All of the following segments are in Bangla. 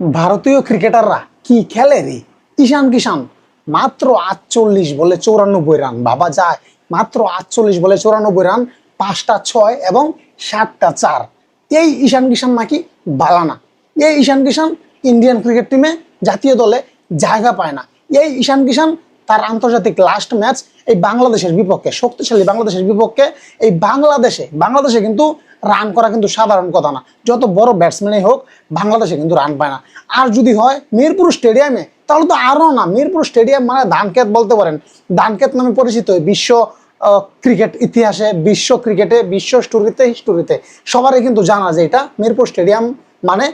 ভারতীয় ক্রিকেটাররা কি খেলে রে? ঈশান কিষান মাত্র আটচল্লিশ বলে চৌরানব্বই রান। বাবা যায়, মাত্র আটচল্লিশ বলে চৌরানব্বই রান, পাঁচটা ছয় এবং সাতটা চার। এই ঈশান কিষান নাকি বালানা। এই ঈশান কিষান ইন্ডিয়ান ক্রিকেট টিমে জাতীয় দলে জায়গা পায় না। এই ঈশান কিষান তার আন্তর্জাতিক লাস্ট ম্যাচ এই বাংলাদেশের বিপক্ষে, শক্তিশালী বাংলাদেশের বিপক্ষে, এই বাংলাদেশে বাংলাদেশে কিন্তু রান করা কিন্তু সাধারণ কথা না। যত বড় ব্যাটসম্যানই হোক, বাংলাদেশে কিন্তু রান পায় না। আর যদি হয় মিরপুর স্টেডিয়ামে তাহলে তো আরও না, মিরপুর স্টেডিয়াম মানে ধানক্ষেত বলতে পারেন। ধানক্ষেত নামে পরিচিত, বিশ্ব ক্রিকেট ইতিহাসে, বিশ্ব ক্রিকেটে বিশ্ব স্টোরিতে হিস্টোরিতে সবারই কিন্তু জানা যে এটা মিরপুর স্টেডিয়াম মানে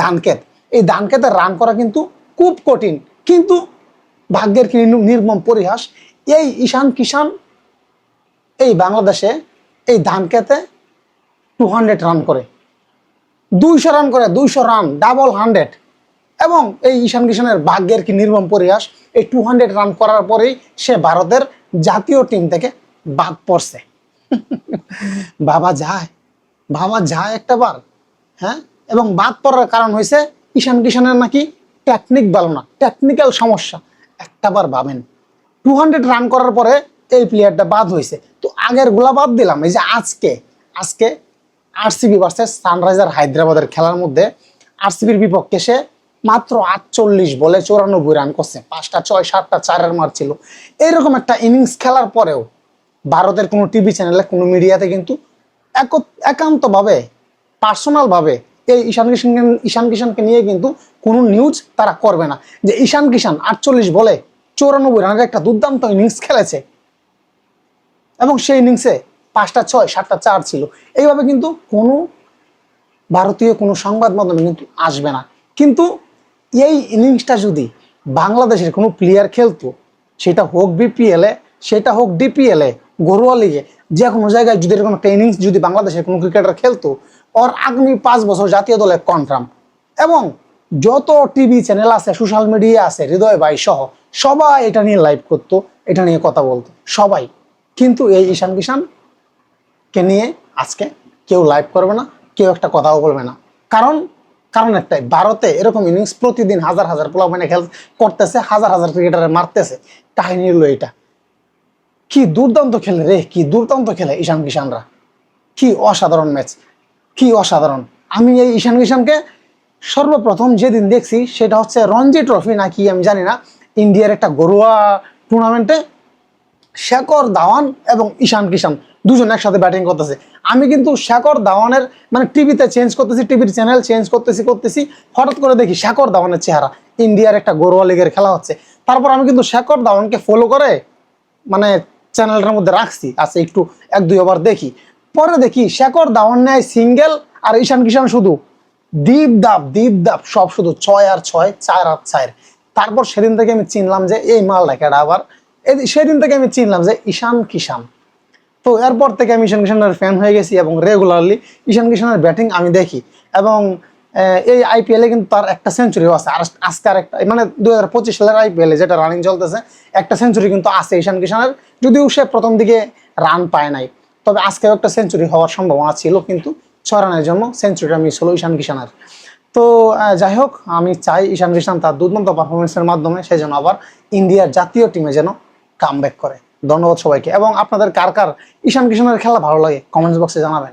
ধানক্ষেত। এই ধানক্ষেতে রান করা কিন্তু খুব কঠিন, কিন্তু ভাগ্যের কি নির্মম পরিহাস? এই ঈশান কিষান এই বাংলাদেশে, এই ধানক্ষেতে টু হান্ড্রেড রান করে। দুইশো রান করে, দুইশো রান ডাবল হান্ড্রেড এবং এই ঈশান কিষানের ভাগ্যের কি নির্মম পরিহাস, এই টু হান্ড্রেড রান করার পরেই সে ভারতের জাতীয় টিম থেকে বাদ পড়ছে। বাবা যায় বাবা যায় একটা বার হ্যাঁ? এবং বাদ পড়ার কারণ হয়েছে ঈশান কিষানের নাকি টেকনিক ভালো না টেকনিক্যাল সমস্যা। একটা বার ভাবেন টু হান্ড্রেড রান করার পরে এই প্লেয়ারটা বাদ হয়েছে। তো আগেরগুলা বাদ দিলাম, এই যে আজকে আজকে আরসিবি ভার্সেস সানরাইজার হায়দ্রাবাদের খেলার মধ্যে আরসিবির বিপক্ষে সে মাত্র আটচল্লিশ বলে চৌরানব্বই রান করছে। পাঁচটা ছয়, সাতটা চারের মার ছিল। এইরকম একটা ইনিংস খেলার পরেও ভারতের কোনো টিভি চ্যানেলে কোনো মিডিয়াতে কিন্তু এক- একান্তভাবে পার্সোনালভাবে এই ঈশান কিষানকে ঈশান কিষানকে নিয়ে কিন্তু কোনো নিউজ তারা করবে না। যে ঈশান কিষান আটচল্লিশ বলে চৌরানব্বই রানের একটা দুর্দান্ত ইনিংস খেলেছে। এবং সেই ইনিংসে পাঁচটা ছয়, সাতটা চার ছিল। এইভাবে কিন্তু কোনো ভারতীয়, কোনো সংবাদ মাধ্যমে কিন্তু আসবে না। কিন্তু এই ইনিংসটা যদি বাংলাদেশের কোনো প্লেয়ার খেলতো, সেটা হোক বিপিএলে সেটা হোক ডিপিএলে ঘরোয়া লিগে যে কোনো জায়গায় যদি এরকম একটা ইনিংস যদি বাংলাদেশের কোনো ক্রিকেটার খেলতো, ওর আগামী পাঁচ বছর জাতীয় দলে কনফার্ম এবং যত টিভি চ্যানেল আছে সোশ্যাল মিডিয়া আছে, হৃদয় ভাই সহ, সবাই এটা নিয়ে লাইভ করতো, এটা নিয়ে কথা বলতো, সবাই। কিন্তু এই ঈশান কিষান কে নিয়ে আজকে কেউ লাইভ করবে না, কেউ একটা কথাও বলবে না। কারণ কারণ একটাই, ভারতে এরকম ইনিংস প্রতিদিন হাজার হাজার পোলাপানে খেল করতেছে, হাজার হাজার ক্রিকেটারে মারতেছে। কাহিনী হলো এটা কি দুর্দান্ত খেলে রে, কি দুর্দান্ত খেলে ঈশান কিষানরা। কি অসাধারণ ম্যাচ কি অসাধারণ। আমি এই ঈশান কিষানকে সর্বপ্রথম যেদিন দেখছি, সেটা হচ্ছে রঞ্জি ট্রফি নাকি আমি জানি না, ইন্ডিয়ার একটা ঘরোয়া টুর্নামেন্টে শেখর দাওয়ান এবং ঈশান কিষান। দুজন একসাথে ব্যাটিং করতেছে। আমি কিন্তু শেখর দাওয়ানের মানে টিভিতে চেঞ্জ করতেছি টিভির চ্যানেল চেঞ্জ করতেছি করতেছি, হঠাৎ করে দেখি শেখর দাওয়ানের চেহারা। ইন্ডিয়ার একটা ঘরোয়া লিগের খেলা হচ্ছে। তারপর আমি কিন্তু শেখর দাওয়ানকে ফলো করে মানে চ্যানেলটার মধ্যে রাখছি। আচ্ছা একটু এক, দুই ওভার দেখি। পরে দেখি শেখর দাওয়ান নেয় সিঙ্গেল আর ঈশান কিষান শুধু। দীপ দাপ দীপ দাপ সব শুধু ছয় আর ছয়, চার আর চার। তারপর সেদিন থেকে আমি চিনলাম যে, এই মাল ডাকাটা আবার। সেদিন থেকে আমি চিনলাম যে, ঈশান কিষান তো এরপর থেকে আমি ঈশান কিষানের ফ্যান হয়ে গেছি এবং রেগুলারলি ঈশান কিষানের ব্যাটিং আমি দেখি। এবং এই আইপিএলে কিন্তু তার একটা সেঞ্চুরিও আছে। আর আজকে আর একটা মানে দু হাজার পঁচিশ সালের আইপিএলে যেটা রানিং চলতেছে, একটা সেঞ্চুরি কিন্তু আছে ঈশান কিষানের, যদিও সে প্রথম দিকে রান পায় নাই। তবে আজকেও একটা সেঞ্চুরি হওয়ার সম্ভাবনা ছিল, কিন্তু ছয় রানের জন্য সেঞ্চুরিটা মিস হলো ঈশান কিষানের। তো যাই হোক, আমি চাই ঈশান কিষান তার দুর্দান্ত পারফরমেন্সের মাধ্যমে সে যেন আবার ইন্ডিয়ার জাতীয় টিমে যেন কাম করে। ধন্যবাদ সবাইকে। এবং আপনাদের কার কার ঈশান কিষানের খেলা ভালো লাগে কমেন্টস বক্সে জানাবেন।